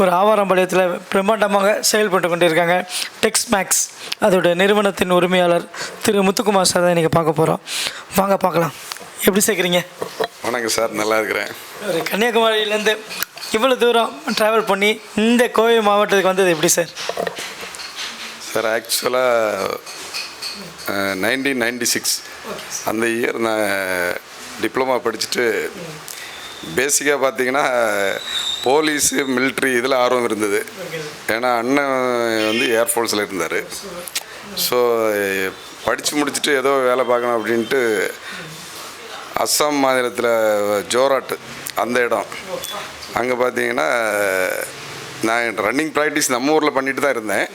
ஒரு ஆவாரம்பாளையத்தில் பிரம்மாண்டமாக செயல்பட்டு கொண்டிருக்காங்க டெக்ஸ் மேக்ஸ் அதோட நிறுவனத்தின் உரிமையாளர் திரு முத்துக்குமார் சார் தான் இன்றைக்கி பார்க்க போகிறோம் வாங்க பார்க்கலாம். எப்படி சேர்க்குறீங்க? வணக்கம் சார் நல்லா இருக்கிறேன். ஒரு கன்னியாகுமரியிலேருந்து இவ்வளோ தூரம் ட்ராவல் பண்ணி இந்த கோவை மாவட்டத்துக்கு வந்தது எப்படி சார்? சார் ஆக்சுவலாக நைன்டீன் நைன்டி சிக்ஸ் அந்த இயர் நான் டிப்ளமா படிச்சுட்டு பேசிக்காக பார்த்தீங்கன்னா போலீஸு மிலிட்ரி இதில் ஆர்வம் இருந்தது. ஏன்னா அண்ணன் வந்து ஏர்ஃபோர்ஸில் இருந்தார். ஸோ படித்து முடிச்சுட்டு ஏதோ வேலை பார்க்கணும் அப்படின்ட்டு அஸ்ஸாம் மாநிலத்தில் ஜோராட்டு அந்த இடம். அங்கே பார்த்தீங்கன்னா நான் ரன்னிங் ப்ராக்டிஸ் நம்ம ஊரில் பண்ணிட்டு தான் இருந்தேன்.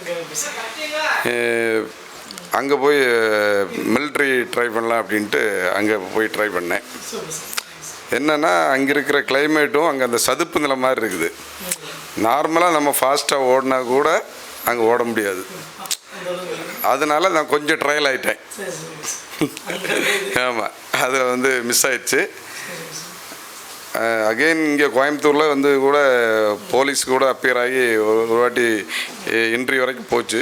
அங்கே போய் மிலிட்ரி ட்ரை பண்ணலாம் அப்படின்ட்டு அங்கே போய் ட்ரை பண்ணேன். என்னென்னா அங்கே இருக்கிற கிளைமேட்டும் அங்கே அந்த சதுப்பு நிலை மாதிரி இருக்குது. நார்மலாக நம்ம ஃபாஸ்ட்டாக ஓடினா கூட அங்கே ஓட முடியாது. அதனால நான் கொஞ்சம் ட்ரையல் ஆகிட்டேன் ஆமாம் அதில் வந்து மிஸ் ஆயிடுச்சு. அகெயின் இங்கே கோயம்புத்தூரில் வந்து கூட போலீஸ் கூட அப்பியர் ஆகி ஒரு ஒரு வாட்டி இன்ட்ரி வரைக்கும் போச்சு.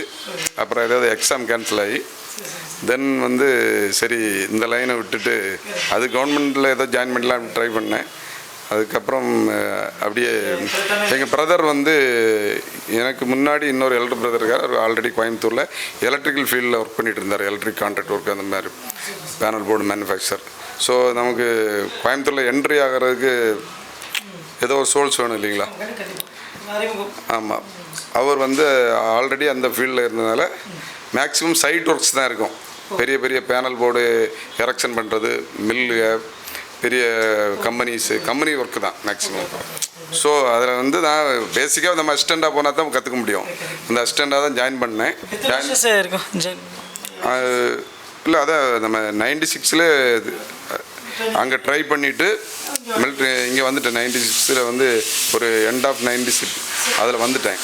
அப்புறம் ஏதாவது எக்ஸாம் கேன்சல் ஆகி. தென் வந்து சரி இந்த லைனை விட்டுட்டு அது கவர்மெண்ட்டில் ஏதோ ஜாயின் பண்ணலாம் ட்ரை பண்ணேன். அதுக்கப்புறம் அப்படியே எங்கள் பிரதர் வந்து எனக்கு முன்னாடி இன்னொரு எலக்ட்ரிக் பிரதர் இருக்கார். ஆல்ரெடி கோயம்புத்தூரில் எலக்ட்ரிக்கல் ஃபீல்டில் ஒர்க் பண்ணிட்டு இருந்தார். எலக்ட்ரிக் கான்ட்ராக்ட் ஒர்க் அந்த மாதிரி பேனல் போர்டு மேனுஃபேக்சர் ஸோ நமக்கு கோயம்புத்தூரில் என்ட்ரி ஆகிறதுக்கு ஏதோ ஒரு சோர்ஸ் வேணும் இல்லைங்களா? ஆமாம் அவர் வந்து ஆல்ரெடி அந்த ஃபீல்டில் இருந்ததுனால மேக்ஸிமம் சைட் ஒர்க்ஸ் தான் இருக்கும். பெரிய பெரிய பேனல் போர்டு எரெக்ஷன் பண்ணுறது மில்லு பெரிய கம்பெனிஸு கம்பெனி ஒர்க்கு தான் மேக்ஸிமம் ஸோ அதில் வந்து நான் பேசிக்காக நம்ம அசிஸ்டண்ட்டாக போனால் தான் கற்றுக்க முடியும். அந்த அசிஸ்டண்ட்டாக தான் ஜாயின் பண்ணேன். ஜாயின் இல்லை அதான் நம்ம நைன்டி சிக்ஸில் அங்கே ட்ரை பண்ணிவிட்டு மிலிட்ரி இங்கே வந்துட்டேன். நைன்டி சிக்ஸில் வந்து ஒரு எண்ட் ஆஃப் நைன்டி சிக்ஸ் அதில் வந்துட்டேன்.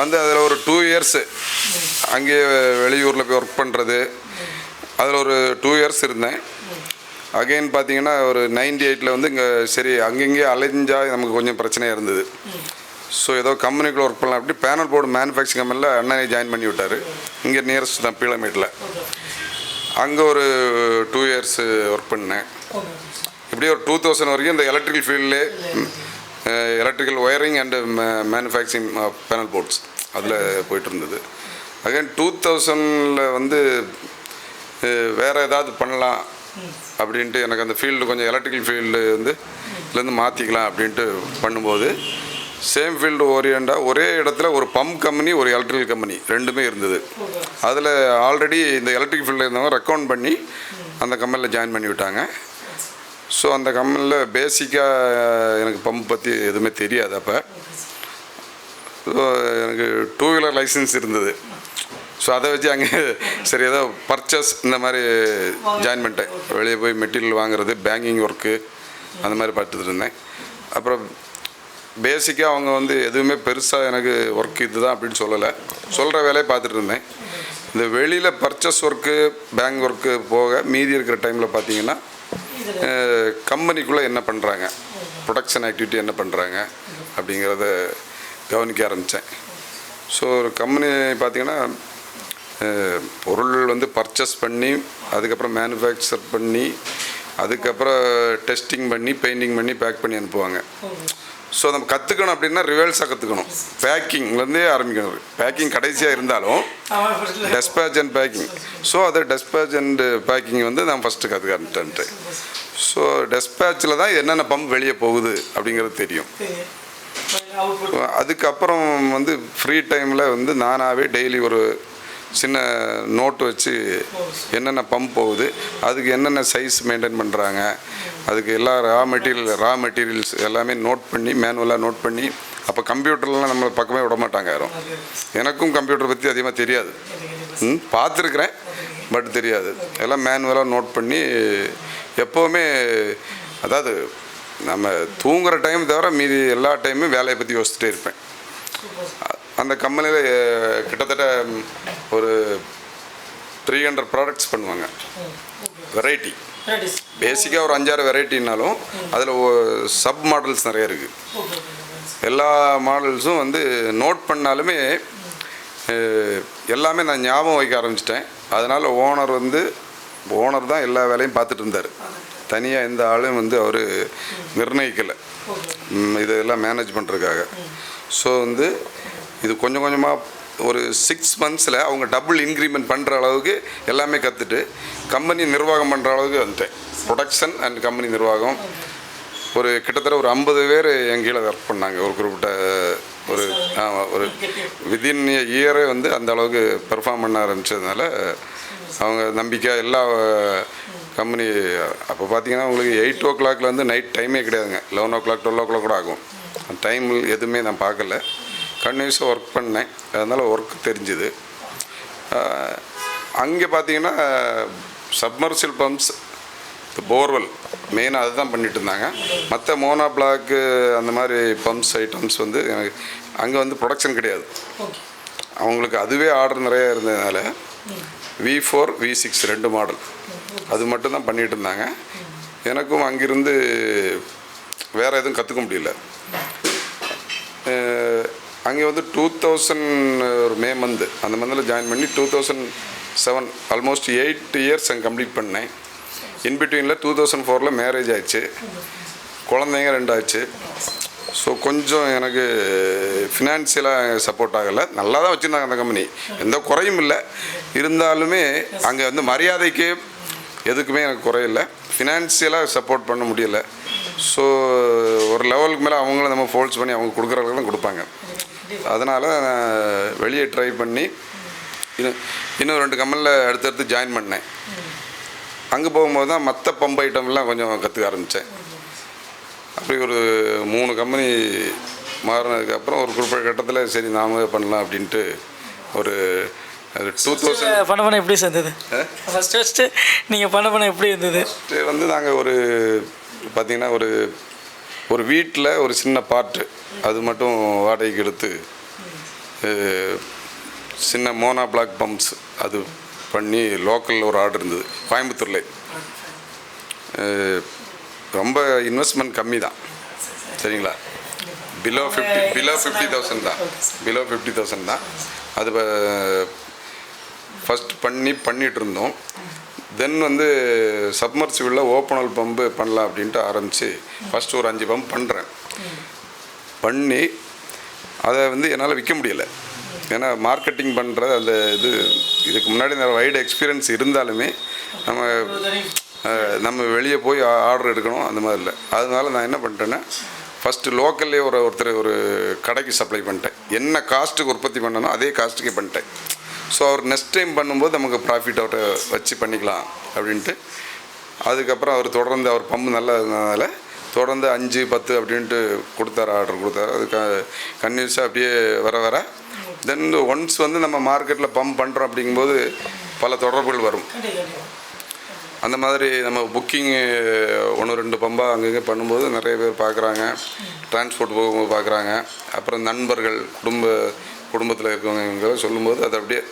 வந்து அதில் ஒரு டூ இயர்ஸு அங்கேயே வெளியூரில் போய் ஒர்க் பண்ணுறது அதில் ஒரு டூ இயர்ஸ் இருந்தேன். அகைன் பார்த்தீங்கன்னா ஒரு நைன்டி எயிட்டில் வந்து இங்கே சரி அங்கங்கே அலைஞ்சா நமக்கு கொஞ்சம் பிரச்சனையாக இருந்தது. ஸோ ஏதோ கம்பெனிக்குள்ள ஒர்க் பண்ணலாம் அப்படி பேனல் போர்டு மேனுஃபேக்சரிங் கம்பெனியில் அண்ணனை ஜாயின் பண்ணி விட்டார். இங்கே நியரஸ்ட் தான் பீளமேட்டில் அங்கே ஒரு டூ இயர்ஸ் ஒர்க் பண்ணேன். இப்படி ஒரு டூ தௌசண்ட் வரைக்கும் இந்த electrical ஃபீல்ட்லே electrical wiring and manufacturing panel boards அதில் போயிட்டு இருந்தது அகைன் டூ தௌசண்டில் வந்து வேறு ஏதாவது பண்ணலாம் அப்படின்ட்டு எனக்கு அந்த ஃபீல்டு கொஞ்சம் எலக்ட்ரிக்கல் ஃபீல்டு வந்து இதுலேருந்து மாற்றிக்கலாம் அப்படின்ட்டு பண்ணும்போது சேம் ஃபீல்டு ஓரியண்டாக ஒரே இடத்துல ஒரு பம்ப் கம்பெனி ஒரு எலக்ட்ரிக்கல் கம்பெனி ரெண்டுமே இருந்தது. அதில் ஆல்ரெடி இந்த எலக்ட்ரிக் ஃபீல்டில் இருந்தவங்க ரெக்கவுண்ட் பண்ணி அந்த கம்பெனியில் ஜாயின் பண்ணி விட்டாங்க. ஸோ அந்த கம்பெனியில் பேசிக்காக எனக்கு பம்ப் பற்றி எதுவுமே தெரியாது அப்போ. ஸோ எனக்கு டூ வீலர் லைசன்ஸ் இருந்தது. ஸோ அதை வச்சு அங்கே சரி ஏதோ பர்ச்சேஸ் இந்த மாதிரி ஜாயின் பண்ணிட்டேன். வெளியே போய் மெட்டீரியல் வாங்குறது பேங்கிங் ஒர்க்கு அந்த மாதிரி பார்த்துட்டு இருந்தேன். அப்புறம் பேசிக்காக அவங்க வந்து எதுவுமே பெருசாக எனக்கு ஒர்க் இதுதான் அப்படின்னு சொல்லலை. சொல்கிற வேலையை பார்த்துட்டு இருந்தேன். இந்த வெளியில் பர்ச்சேஸ் ஒர்க்கு பேங்க் ஒர்க்கு போக மீதி இருக்கிற டைமில் பார்த்தீங்கன்னா கம்பெனிக்குள்ளே என்ன பண்ணுறாங்க ப்ரொடக்ஷன் ஆக்டிவிட்டி என்ன பண்ணுறாங்க அப்படிங்கிறத கவனிக்க ஆரம்பித்தேன் ஸோ ஒரு கம்பெனி பார்த்தீங்கன்னா பொருள் வந்து பர்ச்சேஸ் பண்ணி அதுக்கப்புறம் மேனுஃபேக்சர் பண்ணி அதுக்கப்புறம் டெஸ்டிங் பண்ணி பெயிண்டிங் பண்ணி பேக் பண்ணி அனுப்புவாங்க. ஸோ நம்ம கற்றுக்கணும் அப்படின்னா ரிவர்ஸாக கற்றுக்கணும் பேக்கிங்லேருந்தே ஆரம்பிக்கணும். பேக்கிங் கடைசியாக இருந்தாலும் டெஸ்பேச் அண்ட் பேக்கிங் ஸோ அது டெஸ்பேச் அண்ட் பேக்கிங் வந்து நான் ஃபஸ்ட்டு கற்றுக்க ஆரம்பிட்டேன்ட்டு ஸோ டெஸ்பேச்சில் தான் என்னென்ன பம்ப் வெளியே போகுது அப்படிங்கிறது தெரியும். அதுக்கப்புறம் வந்து ஃப்ரீ டைமில் வந்து நானாகவே டெய்லி ஒரு சின்ன நோட்டு வச்சு என்னென்ன பம்ப் போகுது அதுக்கு என்னென்ன சைஸ் மெயின்டைன் பண்ணுறாங்க அதுக்கு எல்லா ரா மெட்டீரியல் ரா மெட்டீரியல்ஸ் எல்லாமே நோட் பண்ணி மேனுவலாக நோட் பண்ணி அப்போ கம்ப்யூட்டர்லாம் நம்மளை பக்கமே விட மாட்டாங்க யாரும். எனக்கும் கம்ப்யூட்டர் பற்றி அதிகமாக தெரியாது. ம் பார்த்துருக்குறேன் பட் தெரியாது. எல்லாம் மேனுவலாக நோட் பண்ணி எப்போவுமே அதாவது நம்ம தூங்குகிற டைம் தவிர மீதி எல்லா டைமும் வேலையை பற்றி யோசிச்சுட்டே இருப்பேன். அந்த கம்பெனியில் கிட்டத்தட்ட ஒரு த்ரீ ஹண்ட்ரட் ப்ராடக்ட்ஸ் பண்ணுவாங்க. வெரைட்டி பேசிக்காக ஒரு அஞ்சாறு வெரைட்டினாலும் அதில் சப் மாடல்ஸ் நிறைய இருக்குது எல்லா மாடல்ஸும் வந்து நோட் பண்ணாலுமே எல்லாமே நான் ஞாபகம் வைக்க ஆரம்பிச்சிட்டேன். அதனால் ஓனர் வந்து ஓனர் தான் எல்லா வேலையும் பார்த்துட்டு இருந்தார். தனியாக எந்த ஆளும் வந்து அவர் நிர்ணயிக்கலை. இதெல்லாம் மேனேஜ் பண்ணுறதுக்காக ஸோ வந்து இது கொஞ்சம் கொஞ்சமாக ஒரு சிக்ஸ் மந்த்ஸில் அவங்க டபுள் இன்க்ரிமெண்ட் பண்ணுற அளவுக்கு எல்லாமே கற்றுட்டு கம்பெனி நிர்வாகம் பண்ணுற அளவுக்கு வந்துட்டேன். ப்ரொடக்ஷன் அண்ட் கம்பெனி நிர்வாகம். ஒரு கிட்டத்தட்ட ஒரு ஐம்பது பேர் என் கீழே ஒர்க் பண்ணாங்க. ஒரு குறிப்பிட்ட ஒரு ஒரு வித்தின் இயரே வந்து அந்த அளவுக்கு பெர்ஃபார்ம் பண்ண ஆரம்பித்ததுனால அவங்க நம்பிக்கை எல்லா கம்பெனி அப்போ பார்த்தீங்கன்னா உங்களுக்கு எயிட் ஓ கிளாக்லேருந்து நைட் டைமே கிடையாதுங்க eleven o'clock twelve o'clock கூட ஆகும். டைம் எதுவுமே நான் பார்க்கல. கன்யூஸாக ஒர்க் பண்ணேன். அதனால் ஒர்க் தெரிஞ்சுது. அங்கே பார்த்தீங்கன்னா சப்மர்சில் பம்ப்ஸ் போர்வெல் மெயினாக அதுதான் பண்ணிட்டு இருந்தாங்க. மற்ற மோனா பிளாக்கு அந்த மாதிரி பம்ப்ஸ் ஐட்டம்ஸ் வந்து எனக்கு அங்கே வந்து ப்ரொடக்ஷன் கிடையாது. அவங்களுக்கு அதுவே ஆர்டர் நிறைய இருந்ததுனால வி ஃபோர் வி சிக்ஸ் ரெண்டு மாடல் அது மட்டும்தான் பண்ணிட்டு இருந்தாங்க. எனக்கும் அங்கிருந்து வேறு எதுவும் கற்றுக்க முடியல. அங்கே வந்து டூ தௌசண்ட் ஒரு மே மந்த் அந்த மந்தில் ஜாயின் பண்ணி two thousand seven almost eight years அங்கே கம்ப்ளீட் பண்ணேன். இன்பிட்வீனில் டூ தௌசண்ட் ஃபோரில் மேரேஜ் ஆயிடுச்சு. குழந்தைங்க ரெண்டாச்சு. ஸோ கொஞ்சம் எனக்கு ஃபினான்சியலாக சப்போர்ட் ஆகலை. நல்லா தான் வச்சுருந்தாங்க அந்த கம்பெனி எந்த குறையும் இல்லை. இருந்தாலுமே அங்கே வந்து மரியாதைக்கு எதுக்குமே எனக்கு குறையில்லை ஃபினான்சியலாக சப்போர்ட் பண்ண முடியல. ஸோ ஒரு லெவலுக்கு மேலே அவங்கள நம்ம ஃபோல்ஸ் பண்ணி அவங்க கொடுக்குறவங்க தான் கொடுப்பாங்க. அதனால் நான் வெளியே ட்ரை பண்ணி இன்னும் இன்னும் ரெண்டு கம்பெனியில் அடுத்தடுத்து ஜாயின் பண்ணேன். அங்கே போகும்போது தான் மற்ற பம்ப் ஐட்டம்லாம் கொஞ்சம் கற்றுக்க ஆரம்பித்தேன் அப்படி ஒரு மூணு கம்பெனி மாறினதுக்கப்புறம் ஒரு குறிப்பிட்ட கட்டத்தில் சரி நாம பண்ணலாம் அப்படின்ட்டு ஒரு டூ தௌசண்ட் பண்ண பண்ண எப்படி சேர்ந்தது ஃபஸ்ட்டு ஃபஸ்ட்டு நீங்கள் பண்ண பண்ண எப்படி இருந்தது? வந்து நாங்கள் ஒரு பார்த்திங்கன்னா ஒரு ஒரு வீட்டில் ஒரு சின்ன பார்ட்டு அது மட்டும் வாடகைக்கு எடுத்து சின்ன மோனா பிளாக் பம்ப்ஸ் அது பண்ணி லோக்கலில் ஒரு ஆர்டர் இருந்தது கோயம்புத்தூரில். ரொம்ப இன்வெஸ்ட்மெண்ட் கம்மி தான். சரிங்களா? Below fifty below fifty thousand தான். பிலோ ஃபிஃப்டி தௌசண்ட் தான். அது ஃபஸ்ட் பண்ணி பண்ணிகிட்டு இருந்தோம். தென் வந்து சப்மர்சிபிளில் ஓப்பனல் பம்பு பண்ணலாம் அப்படின்ட்டு ஆரம்பித்து ஃபஸ்ட்டு ஒரு அஞ்சு பம்ப் பண்ணுறேன் பண்ணி அதை வந்து என்னால் விற்க முடியலை. ஏன்னா மார்க்கெட்டிங் பண்ணுற அந்த இது இதுக்கு முன்னாடி நிறைய வைடு எக்ஸ்பீரியன்ஸ் இருந்தாலுமே நம்ம நம்ம வெளியே போய் ஆர்டர் எடுக்கணும் அந்த மாதிரி இல்லை. அதனால நான் என்ன பண்ணிட்டேன்னா ஃபஸ்ட்டு லோக்கல்லே ஒரு ஒருத்தர் ஒரு கடைக்கு சப்ளை பண்ணிட்டேன். என்ன காஸ்ட்டுக்கு உற்பத்தி பண்ணனோ அதே காஸ்ட்டுக்கே பண்ணிட்டேன். ஸோ அவர் நெக்ஸ்ட் டைம் பண்ணும்போது நமக்கு ப்ராஃபிட் அவரை வச்சு பண்ணிக்கலாம் அப்படின்ட்டு. அதுக்கப்புறம் அவர் தொடர்ந்து அவர் பம்பு நல்லா இருந்ததுனால தொடர்ந்து அஞ்சு பத்து அப்படின்ட்டு கொடுத்தாரு ஆர்டர் கொடுத்தாரு. அது க கன்யூஸாக அப்படியே வர வர. தென் ஒன்ஸ் வந்து நம்ம மார்க்கெட்டில் பம்ப் பண்ணுறோம் அப்படிங்கும்போது பல தொடர்புகள் வரும். அந்த மாதிரி நம்ம புக்கிங் ஒன்று ரெண்டு பம்பாக அங்கங்கே பண்ணும்போது நிறைய பேர் பார்க்குறாங்க டிரான்ஸ்போர்ட் போகும்போது பார்க்குறாங்க அப்புறம் நண்பர்கள் குடும்ப குடும்பத்தில் இருக்கவங்க சொல்லும்போது அது அப்படியே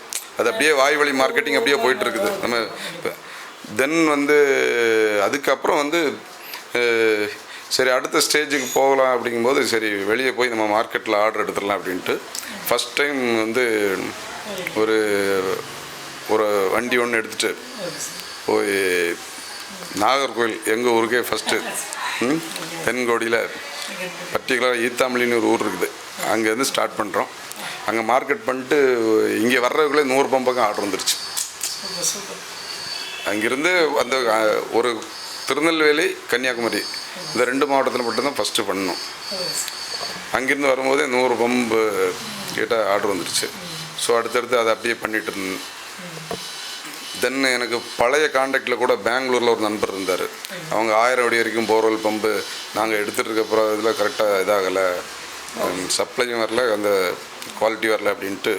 அது அப்படியே வாய்வழி மார்க்கெட்டிங் அப்படியே போயிட்டு இருக்குது நம்ம தென் வந்து அதுக்கப்புறம் வந்து சரி அடுத்த ஸ்டேஜுக்கு போகலாம் அப்படிங்கும்போது சரி வெளியே போய் நம்ம மார்க்கெட்டில் ஆர்டர் எடுத்துடலாம் அப்படின்ட்டு ஃபஸ்ட் டைம் வந்து ஒரு ஒரு வண்டி ஒன்று எடுத்துகிட்டு போய் நாகர்கோவில் எங்கள் ஊருக்கே ஃபஸ்ட்டு தென்கோடியில் பர்டிகுலராக ஈத்தாமலின்னு ஒரு ஊர் இருக்குது. அங்கேருந்து ஸ்டார்ட் பண்ணுறோம் அங்கே மார்க்கெட் பண்ணிட்டு இங்கே வர்றதுக்குள்ளே நூறு பம்பக்கம் ஆர்டர் வந்துருச்சு. அங்கிருந்து அந்த ஒரு திருநெல்வேலி கன்னியாகுமரி இந்த ரெண்டு மாவட்டத்தில் மட்டும்தான் ஃபஸ்ட்டு பண்ணோம் அங்கேருந்து வரும்போதே நூறு பம்பு கிட்ட ஆர்டர் வந்துருச்சு. ஸோ அடுத்தடுத்து அதை அப்படியே பண்ணிட்டு இருந்தேன். தென் எனக்கு பழைய காண்டாக்டில் கூட பெங்களூரில் ஒரு நண்பர் இருந்தார். அவங்க ஆயிரம் அடி வரைக்கும் போர்வெல் பம்பு நாங்கள் எடுத்துகிட்டு இருக்க அப்புறம் இதில் கரெக்டாக இதாகலை. சப்ளையும் வரல. அந்த குவாலிட்டி வரல அப்படின்ட்டு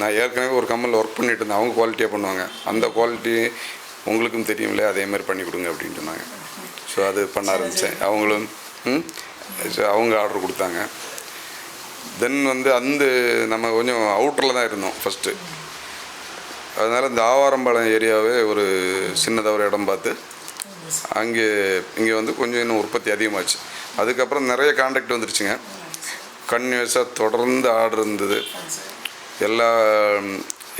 நான் ஏற்கனவே ஒரு கம்பெனியில் ஒர்க் பண்ணிட்டு இருந்தேன். அவங்க குவாலிட்டியாக பண்ணுவாங்க. அந்த குவாலிட்டி உங்களுக்கும் தெரியும்ல அதே மாதிரி பண்ணி கொடுங்க அப்படின்ட்டு சொன்னாங்க ஸோ அது பண்ண ஆரம்பித்தேன் அவங்களும் ஸோ அவங்க ஆர்டர் கொடுத்தாங்க. தென் வந்து அந்த நம்ம கொஞ்சம் அவுட்டரில் தான் இருந்தோம் ஃபஸ்ட்டு அதனால் இந்த ஆவாரம்பாளையம் ஏரியாவே ஒரு சின்னதாக ஒரு இடம் பார்த்து அங்கே இங்கே வந்து கொஞ்சம் இன்னும் உற்பத்தி அதிகமாச்சு. அதுக்கப்புறம் நிறைய காண்டாக்ட் வந்துருச்சுங்க. கன்யூஸாக தொடர்ந்து ஆர்டர் இருந்தது. எல்லா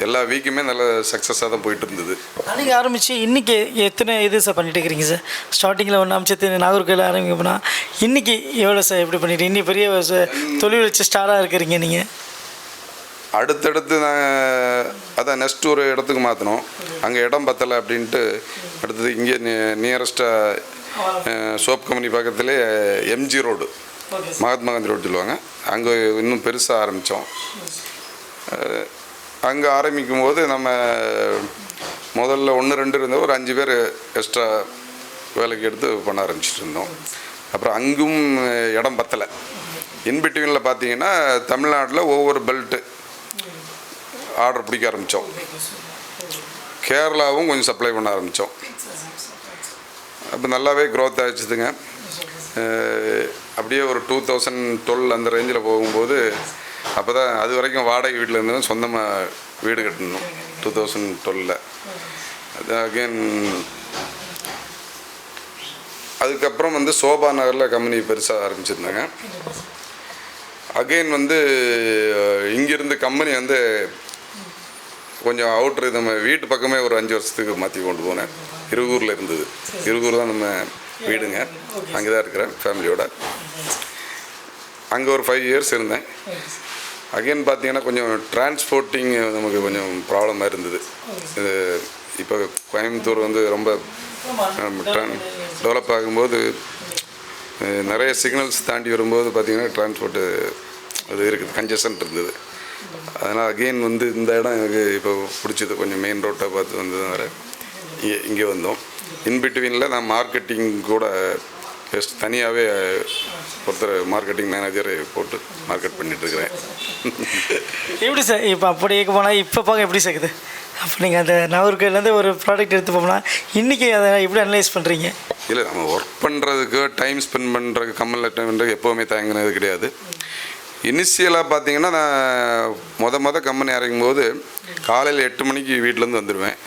எல்லா வீக்குமே நல்ல சக்ஸஸாக தான் போயிட்டு இருந்தது அன்றைக்கி ஆரம்பித்து இன்றைக்கி எத்தனை இது சார் பண்ணிட்டு இருக்கிறீங்க சார் ஸ்டார்டிங்கில் ஒன்று அமிச்சத்து நாகர்கோயில் ஆரம்பிக்கப்போனா இன்றைக்கி எவ்வளோ சார் எப்படி பண்ணிட்டு இன்னி பெரிய தொழில் வச்சு ஸ்டாராக இருக்கிறீங்க நீங்கள் அடுத்தடுத்து நாங்கள் அதான் நெக்ஸ்ட் ஒரு இடத்துக்கு மாற்றினோம் அங்கே இடம் பத்தலை அப்படின்ட்டு அடுத்தது இங்கே நியரஸ்ட்டாக சோப் கம்பெனி பக்கத்துலேயே MG road Mahatma Gandhi road சொல்லுவாங்க அங்கே இன்னும் பெருசாக ஆரம்பித்தோம் அங்கே ஆரம்பிக்கும் போது நம்ம முதல்ல ஒன்று ரெண்டு இருந்த ஒரு அஞ்சு பேர் எக்ஸ்ட்ரா வேலைக்கு எடுத்து பண்ண ஆரம்பிச்சிட்டு இருந்தோம். அப்புறம் அங்கும் இடம் பத்தலை. இன்பிட்வீனில் பார்த்தீங்கன்னா தமிழ்நாட்டில் ஒவ்வொரு பெல்ட்டு ஆர்டர் பிடிக்க ஆரம்பித்தோம் கேரளாவும் கொஞ்சம் சப்ளை பண்ண ஆரம்பித்தோம் அப்போ நல்லாவே க்ரோத் ஆகிடுச்சுதுங்க அப்படியே ஒரு டூ தௌசண்ட் டுவெல் அந்த ரேஞ்சில் போகும்போது அப்போ தான் அது வரைக்கும் வாடகை வீட்டில் இருந்தோம் சொந்தமாக வீடு கட்டணும் டூ தௌசண்ட் டுவெலில் அது அகெயின் அதுக்கப்புறம் வந்து சோபா நகரில் கம்பெனி பெருசாக ஆரம்பிச்சிருந்தாங்க. அகெயின் வந்து இங்கேருந்து இங்கிருந்து கம்பெனி வந்து கொஞ்சம் அவுட்ரு நம்ம வீட்டு பக்கமே ஒரு அஞ்சு வருஷத்துக்கு மாற்றி கொண்டு போனேன். இருகூரில் இருந்தது. இருகூர் தான் நம்ம வீடுங்க. அங்கே தான் இருக்கிறேன் ஃபேமிலியோட அங்கே ஒரு ஃபைவ் இயர்ஸ் இருந்தேன். அகைன் பார்த்தீங்கன்னா கொஞ்சம் டிரான்ஸ்போர்ட்டிங் நமக்கு கொஞ்சம் ப்ராப்ளமாக இருந்தது. இது இப்போ கோயம்புத்தூர் வந்து ரொம்ப டெவலப் ஆகும்போது நிறைய சிக்னல்ஸ் தாண்டி வரும்போது பார்த்தீங்கன்னா டிரான்ஸ்போர்ட்டு அது இருக்குது கன்ஜஷன் இருந்தது. அதனால் அகெயின் வந்து இந்த இடம் எனக்கு இப்போ பிடிச்சது. கொஞ்சம் மெயின் ரோட்டை பார்த்து வந்ததுனால இங்கே இங்கே வந்தோம். இன்பிட்வீனில் நான் மார்க்கெட்டிங் கூட பெஸ்ட் தனியாகவே ஒருத்தர் மார்க்கெட்டிங் மேனேஜரை போட்டு மார்க்கெட் பண்ணிகிட்ருக்கிறேன் எப்படி சார்? இப்போ அப்படி கேட்க போனால் இப்போ பார்க்க எப்படி சேர்க்குது அப்போ நீங்கள் அந்த நாகர்கோயிலேருந்து ஒரு ப்ராடக்ட் எடுத்து போனால் இன்றைக்கி அதை எப்படி அனலைஸ் பண்ணுறீங்க இல்லை நம்ம ஒர்க் பண்ணுறதுக்கு டைம் ஸ்பெண்ட் பண்ணுறதுக்கு கம்மலில் டைம் பண்ணுறதுக்கு எப்போவுமே தயங்கினது கிடையாது. இனிஷியலாக பார்த்தீங்கன்னா நான் மொத மொத கம்பெனி ஆரம்பிக்கும் போது காலையில் எட்டு மணிக்கு வீட்டிலேருந்து வந்துடுவேன்.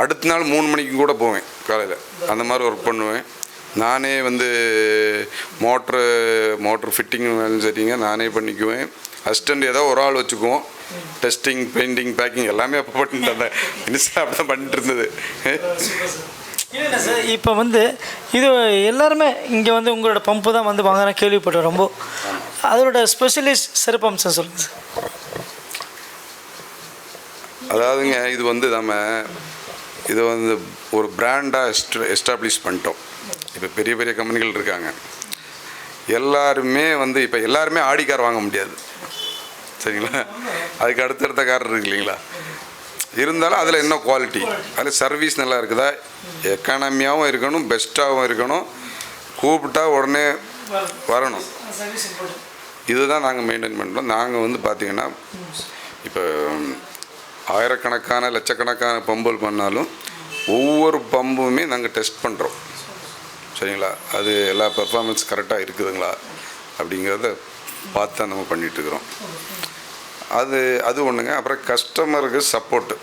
அடுத்த நாள் மூணு மணிக்கு கூட போவேன் காலையில். அந்த மாதிரி ஒர்க் பண்ணுவேன். நானே வந்து மோட்ரு மோட்ரு ஃபிட்டிங் சரிங்க நானே பண்ணிக்குவேன். அசிஸ்டண்ட் ஏதோ ஒரு ஆள் வச்சுக்குவோம். டெஸ்டிங் பெயிண்டிங் பேக்கிங் எல்லாமே அப்போ பண்ணிட்டு இருந்தேன் இனிஷியலாக அப்படி தான் பண்ணிட்டு இருந்தது. சார் இப்போ வந்து இது எல்லாருமே இங்கே வந்து உங்களோட பம்பு தான் வந்து வாங்குறேன் கேள்விப்பட்டேன் ரொம்ப. அதோட ஸ்பெஷலிஸ்ட் சிறப்பம்சம் சொல்லுங்கள் சார் அதாவதுங்க இது வந்து நம்ம இது வந்து ஒரு பிராண்டாக எஸ்ட் எஸ்டாப்ளிஷ் பண்ணிட்டோம். இப்போ பெரிய பெரிய கம்பெனிகள் இருக்காங்க. எல்லாருமே வந்து இப்போ எல்லாருமே ஆடி கார் வாங்க முடியாது. சரிங்களா? அதுக்கு அடுத்தடுத்த கார் இருக்கு இல்லைங்களா? இருந்தாலும் அதில் என்ன குவாலிட்டி அதில் சர்வீஸ் நல்லா இருக்குதா? எக்கானமியாகவும் இருக்கணும் பெஸ்ட்டாகவும் இருக்கணும். கூப்பிட்டா உடனே வரணும். இதுதான் நாங்கள் மெயின்டைன் பண்ணுறோம் நாங்கள் வந்து பார்த்திங்கன்னா இப்போ ஆயிரக்கணக்கான லட்சக்கணக்கான பம்புகள் பண்ணாலும் ஒவ்வொரு பம்புமே நாங்கள் டெஸ்ட் பண்ணுறோம் சரிங்களா? அது எல்லா பெர்ஃபார்மன்ஸ் கரெக்டாக இருக்குதுங்களா? அப்படிங்கிறத பார்த்து தான் நம்ம பண்ணிகிட்ருக்குறோம் அது அது ஒன்றுங்க அப்புறம் கஸ்டமருக்கு சப்போர்ட்டு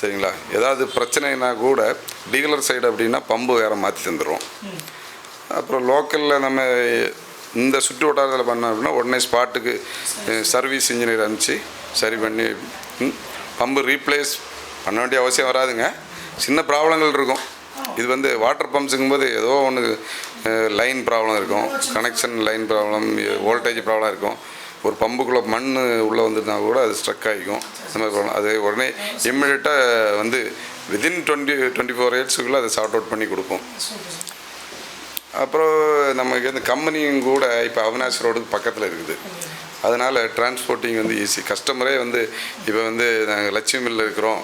சரிங்களா? ஏதாவது பிரச்சனைனா கூட டீலர் சைடு அப்படின்னா பம்பு வேறு மாற்றி தந்துடுவோம் அப்புறம் லோக்கலில் நம்ம இந்த சுற்று வட்டாரத்தில் பண்ணோம் அப்படின்னா உடனே ஸ்பாட்டுக்கு சர்வீஸ் இன்ஜினியர் அனுப்பிச்சு சரி பண்ணி பம்பு ரீப்ளேஸ் பண்ண வேண்டிய அவசியம் வராதுங்க. சின்ன ப்ராப்ளங்கள் இருக்கும். இது வந்து வாட்டர் பம்ப்ஸுங்கும் போது ஏதோ ஒன்று லைன் ப்ராப்ளம் இருக்கும். Connection line problem voltage problem இருக்கும். ஒரு பம்புக்குள்ளே மண் உள்ளே வந்துருந்தா கூட அது ஸ்ட்ரக் ஆகிக்கும் அந்த மாதிரி ப்ராப்ளம் அது உடனே இம்மிடியட்டாக வந்து வித்தின் டுவெண்ட்டி டுவெண்ட்டி ஃபோர் இயர்ஸுக்குள்ளே அதை சார்ட் அவுட் பண்ணி கொடுப்போம் அப்புறம் நமக்கு இந்த கம்பெனியும் கூட இப்போ அவினாஷ் ரோடுக்கு பக்கத்தில் இருக்குது. அதனால் டிரான்ஸ்போர்ட்டிங் வந்து ஈஸி கஸ்டமரே வந்து இப்போ வந்து நாங்கள் லட்சுமியில் இருக்கிறோம்.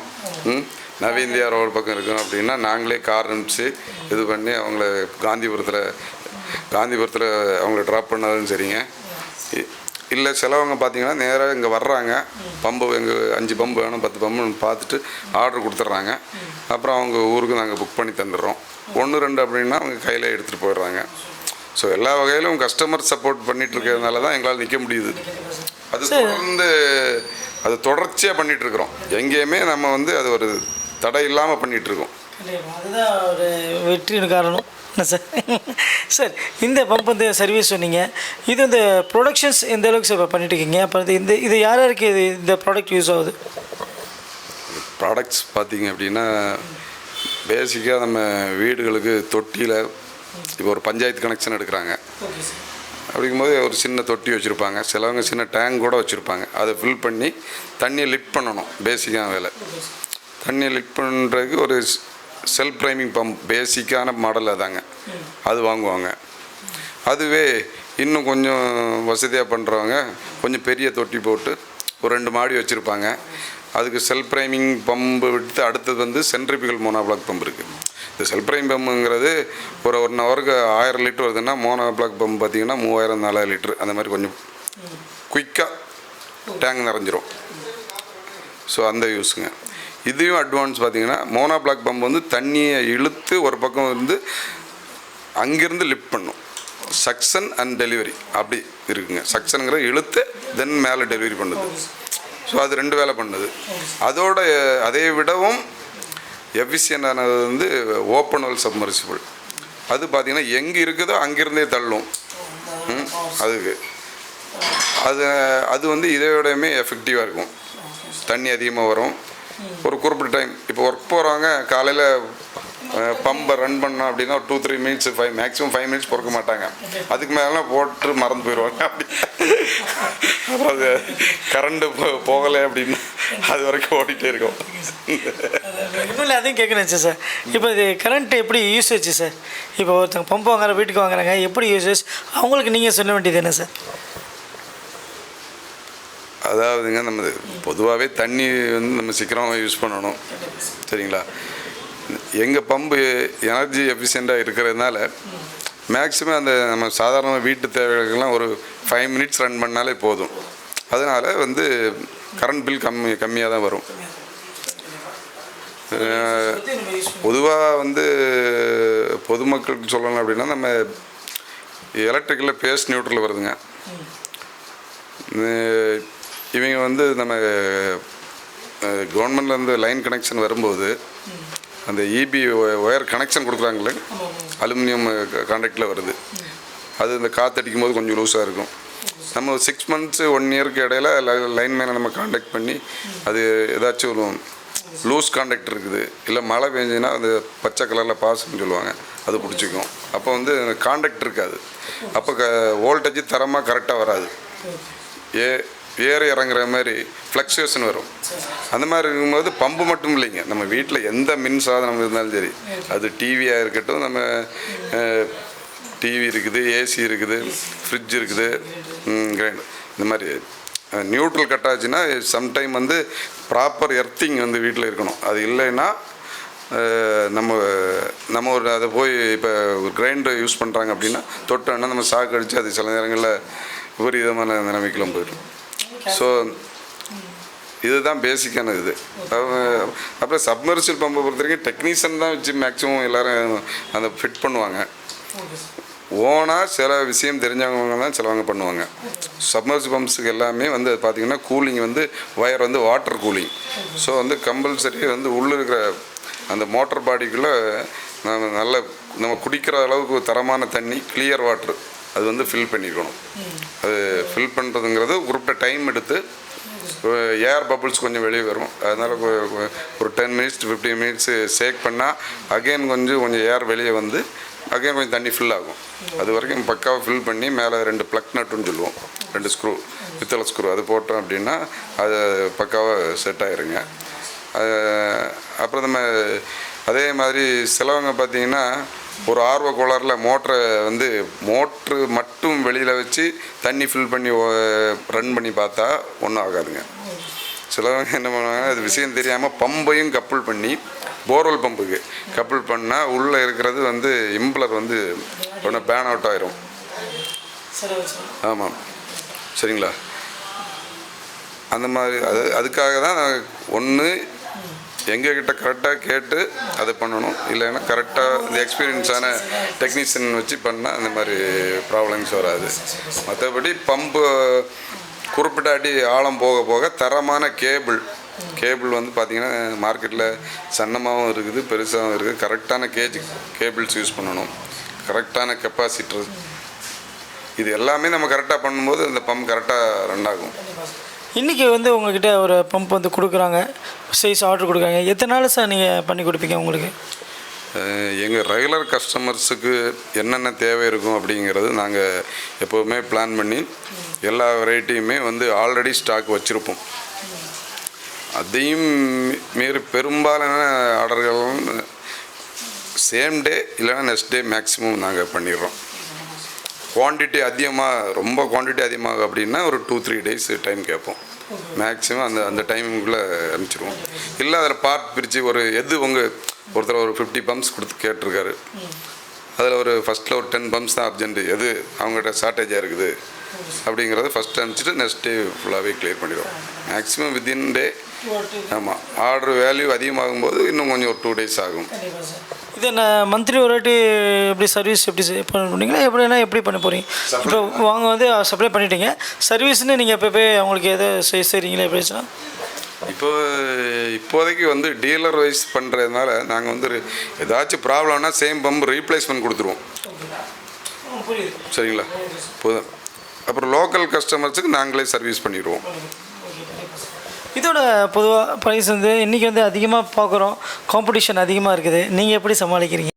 ம், நவீந்தியா ரோடு பக்கம் இருக்கிறோம் அப்படின்னா நாங்களே கார் அனுப்பிச்சு இது பண்ணி அவங்கள காந்திபுரத்தில் காந்திபுரத்தில் அவங்கள ட்ராப் பண்ணாலும் சரிங்க. இல்லை சிலவங்க பார்த்தீங்கன்னா நேராக இங்கே வர்றாங்க. பம்பு எங்கள் அஞ்சு பம்பு வேணும் பத்து பம்புன்னு பார்த்துட்டு ஆர்டர் கொடுத்துட்றாங்க. அப்புறம் அவங்க ஊருக்கு நாங்கள் புக் பண்ணி தந்துடுறோம். ஒன்று ரெண்டு அப்படின்னா அவங்க கையில் எடுத்துகிட்டு போயிடுறாங்க. ஸோ எல்லா வகையிலும் கஸ்டமர் சப்போர்ட் பண்ணிட்டு இருக்கிறதுனால தான் எங்களால் நிற்க முடியுது. அது தொடர்ந்து அது தொடர்ச்சியாக பண்ணிட்டு இருக்கிறோம். எங்கேயுமே நம்ம வந்து அது ஒரு தடை இல்லாமல் பண்ணிட்டு இருக்கோம். அதுதான் ஒரு வெற்றியின் காரணம். என்ன சார்? சார் இந்த பம்ப் வந்து சர்வீஸ் சொன்னீங்க. இது இந்த ப்ரொடக்ஷன்ஸ் எந்த அளவுக்கு சார் இப்போ பண்ணிட்டு இருக்கீங்க? அப்புறம் இந்த இது யார் யாருக்கு இது இந்த ப்ராடக்ட் யூஸ் ஆகுது? ப்ராடக்ட்ஸ் பார்த்தீங்க அப்படின்னா பேசிக்காக நம்ம வீடுகளுக்கு தொட்டியில் இப்போ ஒரு பஞ்சாயத்து கனெக்ஷன் எடுக்கிறாங்க. அப்படிங்கும்போது ஒரு சின்ன தொட்டி வச்சுருப்பாங்க. சிலவங்க சின்ன டேங்க் கூட வச்சுருப்பாங்க. அதை ஃபில் பண்ணி தண்ணியை லிட் பண்ணணும் பேசிக்கான வேலை. தண்ணியை லிட் பண்ணுறதுக்கு ஒரு செல்ஃப் ப்ரைமிங் பம்ப் பேசிக்கான மாடல் அதாங்க. அது வாங்குவாங்க. அதுவே இன்னும் கொஞ்சம் வசதியாக பண்ணுறவங்க கொஞ்சம் பெரிய தொட்டி போட்டு ஒரு ரெண்டு மாடி வச்சுருப்பாங்க. அதுக்கு செல் ப்ரைமிங் பம்பு விட்டு அடுத்தது வந்து சென்ட்ரிபிகல் மோனோபிளாக் பம்ப் இருக்குது இந்த செல் பிரைம் பம்புங்கிறது ஒரு ஒன் ஹவருக்கு ஆயிரம் லிட்டர் வருதுன்னா மோனோபிளாக் பம்ப் பார்த்தீங்கன்னா மூவாயிரம் நாலாயிரம் லிட்டர் அந்த மாதிரி கொஞ்சம் குயிக்காக டேங்க் நிறைஞ்சிரும். ஸோ அந்த யூஸுங்க இதையும் அட்வான்ஸ் பார்த்தீங்கன்னா மோனோ பிளாக் பம்ப் வந்து தண்ணியை இழுத்து ஒரு பக்கம் வந்து அங்கேருந்து லிஃப்ட் பண்ணும். சக்ஷன் அண்ட் டெலிவரி அப்படி இருக்குங்க. சக்ஷனுங்கிற இழுத்து தென் மேலே டெலிவரி பண்ணுது. ஸோ அது ரெண்டு வேலை பண்ணுது. அதோட அதை விடவும் எஃபிஷியண்டானது வந்து ஓப்பன் வெல் சப்மர்சிபிள். அது பார்த்தீங்கன்னா எங்கே இருக்குதோ அங்கேருந்தே தள்ளும். அதுக்கு. அது அது வந்து இதை எஃபெக்டிவாக இருக்கும். தண்ணி அதிகமாக வரும். ஒரு குறிப்பிட்ட டைம் இப்போ ஒர்க் போகிறவங்க காலையில் பம்பை ரன் பண்ணோம் அப்படின்னா ஒரு two three minutes five maximum five minutes பொறுக்க மாட்டாங்க. அதுக்கு மேலாம் போட்டு மறந்து போயிடுவாங்க. அப்படி. அப்புறம் அது கரண்ட்டு போகலை அப்படின்னு அது வரைக்கும் ஓடிட்டே இருக்கும். இன்னும் அதையும் கேட்கணும் சார். இப்போ இது கரண்ட் எப்படி யூசேஜ் சார்? இப்போ ஒருத்தங்க பம்ப் வாங்குற வீட்டுக்கு வாங்குறாங்க எப்படி யூசேஜ் அவங்களுக்கு நீங்கள் சொல்ல வேண்டியது என்ன சார்? அதாவதுங்க நம்ம பொதுவாகவே தண்ணி வந்து நம்ம சீக்கிரமாக யூஸ் பண்ணணும். சரிங்களா? எங்கள் பம்பு எனர்ஜி எஃபிஷியண்ட்டாக இருக்கிறதுனால மேக்ஸிமம் அந்த நம்ம சாதாரண வீட்டு தேவைகளுக்கெல்லாம் ஒரு ஃபைவ் மினிட்ஸ் ரன் பண்ணாலே போதும். அதனால் வந்து கரண்ட் பில் கம்மி கம்மியாக தான் வரும். பொதுவாக வந்து பொதுமக்களுக்கு சொல்லணும் அப்படின்னா நம்ம எலக்ட்ரிக்கலில் பேஸ்ட் நியூட்ரல் வருதுங்க. இவங்க வந்து நம்ம கவர்மெண்ட்லேருந்து லைன் கனெக்ஷன் வரும்போது அந்த இபி ஒயர் கனெக்ஷன் கொடுக்குறாங்களே அலுமினியம் கான்ட்ராக்டில் வருது. அது இந்த காற்றடிக்கும் போது கொஞ்சம் லூஸாக இருக்கும். நம்ம சிக்ஸ் மந்த்ஸு ஒன் இயருக்கு இடையில லைன் மேனை நம்ம காண்டாக்ட் பண்ணி அது ஏதாச்சும் ஒரு லூஸ் காண்டாக்ட் இருக்குது. இல்லை மழை பெஞ்சுன்னா அந்த பச்சை கலரில் பாஸ்ன்னு சொல்லுவாங்க. அது பிடிச்சிக்கும். அப்போ வந்து காண்டாக்ட் இருக்காது. அப்போ க வோல்டேஜ் தரமாக கரெக்டாக வராது. ஏ ஏறி இறங்குற மாதிரி ஃப்ளக்சுவேஷன் வரும். அந்த மாதிரி இருக்கும்போது பம்பு மட்டும் இல்லைங்க. நம்ம வீட்டில் எந்த மின் சாதனம் இருந்தாலும் சரி அது டிவியாக இருக்கட்டும் நம்ம டிவி இருக்குது ஏசி இருக்குது ஃப்ரிட்ஜ் இருக்குது கிரைண்டர் இந்த மாதிரி நியூட்ரல் கட் ஆச்சுன்னா சம்டைம் வந்து ப்ராப்பர் எர்த்திங் வந்து வீட்டில் இருக்கணும். அது இல்லைன்னா நம்ம நம்ம ஒரு அதை போய் இப்போ ஒரு கிரைண்டர் யூஸ் பண்ணுறாங்க அப்படின்னா தொட்டோன்னா நம்ம சாக்கு அடித்து அது சில நேரங்களில் விபரீதமான நிலைமைக்கெல்லாம் போயிடும். ஸோ இதுதான் பேசிக்கான இது. அப்புறம் சப்மர்சில் பம்பை பொறுத்த வரைக்கும் டெக்னீஷியன் தான் வச்சு மேக்ஸிமம் எல்லாரும் அந்த ஃபிட் பண்ணுவாங்க. ஓனாக சில விஷயம் தெரிஞ்சவங்க தான் சிலவங்க பண்ணுவாங்க. சப்மர்சி பம்ப்ஸுக்கு எல்லாமே வந்து அது பார்த்திங்கன்னா கூலிங் வந்து ஒயர் வந்து வாட்டர் கூலிங் ஸோ வந்து கம்பல்சரி வந்து உள்ளே இருக்கிற அந்த மோட்டர் பாடிக்குள்ளே நம்ம நல்ல நம்ம குடிக்கிற அளவுக்கு தரமான தண்ணி கிளியர் வாட்ரு அது வந்து ஃபில் பண்ணிக்கணும் அது ஃபில் பண்ணுறதுங்கிறது குறிப்பிட்ட டைம் எடுத்து ஏர் பபிள்ஸ் கொஞ்சம் வெளியே வரும். அதனால் ஒரு ten minutes fifteen minutes shake பண்ணால் அகைன் கொஞ்சம் கொஞ்சம் ஏர் வெளியே வந்து அகைன் கொஞ்சம் தண்ணி ஃபில் ஆகும். அது வரைக்கும் பக்காவாக ஃபில் பண்ணி மேலே ரெண்டு ப்ளக் நட்டுன்னு சொல்லுவோம். ரெண்டு ஸ்க்ரூ பித்தளை ஸ்க்ரூ அது போட்டோம் அப்படின்னா அது பக்காவாக செட் ஆயிருங்க. அப்புறம் நம்ம அதே மாதிரி சிலவங்க பார்த்தீங்கன்னா ஒரு ஆர்வ கோளாறில் மோட்டரை வந்து மோட்ரு மட்டும் வெளியில் வச்சு தண்ணி ஃபில் பண்ணி ரன் பண்ணி பார்த்தா ஒன்றும் ஆகாதுங்க. சிலவங்க என்ன பண்ணுவாங்க அது விஷயம் தெரியாமல் பம்பையும் கப்புள் பண்ணி போர்வெல் பம்புக்கு கப்புள் பண்ணால் உள்ளே இருக்கிறது வந்து இம்ப்ளர் வந்து ஒன்று பேன் அவுட் ஆயிரும். ஆமாம். சரிங்களா? அந்த மாதிரி அது அதுக்காக தான் ஒன்று எங்ககிட்ட கரெக்டாக கேட்டு அதை பண்ணணும். இல்லைன்னா கரெக்டாக இந்த எக்ஸ்பீரியன்ஸான டெக்னீஷியன் வச்சு பண்ணால் அந்த மாதிரி ப்ராப்ளம்ஸ் வராது. மற்றபடி பம்பு குறிப்பிட்ட அடி ஆழம் போக போக தரமான கேபிள் கேபிள் வந்து பார்த்திங்கன்னா மார்க்கெட்டில் சன்னமாகவும் இருக்குது பெருசாகவும் இருக்குது. கரெக்டான கேஜ் கேபிள்ஸ் யூஸ் பண்ணணும். கரெக்டான கெப்பாசிட்டர் இது எல்லாமே நம்ம கரெக்டாக பண்ணும்போது இந்த பம்ப் கரெக்டாக ரன் ஆகும். இன்றைக்கி வந்து உங்கள்கிட்ட ஒரு பம்ப் வந்து கொடுக்குறாங்க. சைஸ் ஆர்டர் கொடுக்குறாங்க. எத்தனை நாள் சார் நீங்கள் பண்ணி கொடுப்பீங்க உங்களுக்கு? எங்கள் ரெகுலர் கஸ்டமர்ஸுக்கு என்னென்ன தேவை இருக்கும் அப்படிங்கிறது நாங்கள் எப்போவுமே பிளான் பண்ணி எல்லா வெரைட்டியுமே வந்து ஆல்ரெடி ஸ்டாக் வச்சுருப்போம். அதையும் மீறி பெரும்பாலான ஆர்டர்களும் சேம் டே இல்லைன்னா நெக்ஸ்ட் டே மேக்ஸிமம் நாங்கள் பண்ணிடுறோம். குவான்டிட்டி அதிகமாக ரொம்ப குவான்டிட்டி அதிகமாக அப்படின்னா ஒரு டூ த்ரீ டேஸ் டைம் கேட்போம். மேக்ஸிமம் அந்த அந்த டைமுக்குள்ளே அனுப்பிச்சிடுவோம் இல்லை அதில் பார்ட் பிரித்து ஒரு எது உங்கள் ஒருத்தர் ஒரு ஃபிஃப்டி பம்ப்ஸ் கொடுத்து கேட்டிருக்காரு. அதில் ஒரு ஃபஸ்ட்டில் ஒரு டென் பம்ப்ஸ் தான் அர்ஜென்ட்டு எது அவங்ககிட்ட ஷார்ட்டேஜாக இருக்குது? அப்படிங்கிறத ஃபஸ்ட் அனுப்பிச்சிட்டு நெக்ஸ்ட் டே ஃபுல்லாகவே கிளியர் பண்ணிடுவோம். மேக்ஸிமம் வித்தின் டே ஆமாம் ஆர்டர் வேல்யூ அதிகமாகும் போது இன்னும் கொஞ்சம் ஒரு டூ டேஸ் ஆகும். இது என்ன மந்த்லி ஒரு வாட்டி எப்படி சர்வீஸ் எப்படி பண்ண போறீங்களா? எப்படின்னா எப்படி பண்ண போகிறீங்க இப்போ வாங்க வந்து சப்ளை பண்ணிட்டீங்க. சர்வீஸ்னு நீங்கள் இப்போ போய் அவங்களுக்கு எதை செய் செய்கிறீங்களா எப்படி இப்போ இப்போதைக்கு வந்து டீலர் வைஸ் பண்ணுறதுனால நாங்கள் வந்து ஏதாச்சும் ப்ராப்ளம்னா சேம் பம்ப் ரீப்ளேஸ்மெண்ட் கொடுத்துருவோம். சரிங்களா? போதும். அப்புறம் லோக்கல் கஸ்டமர்ஸுக்கு நாங்களே சர்வீஸ் பண்ணிடுவோம். இதோட பொதுவாக ப்ரைஸ் வந்து இன்றைக்கி வந்து அதிகமாக பார்க்குறோம். காம்படிஷன் அதிகமாக இருக்குது. நீங்கள் எப்படி சமாளிக்கிறீங்க?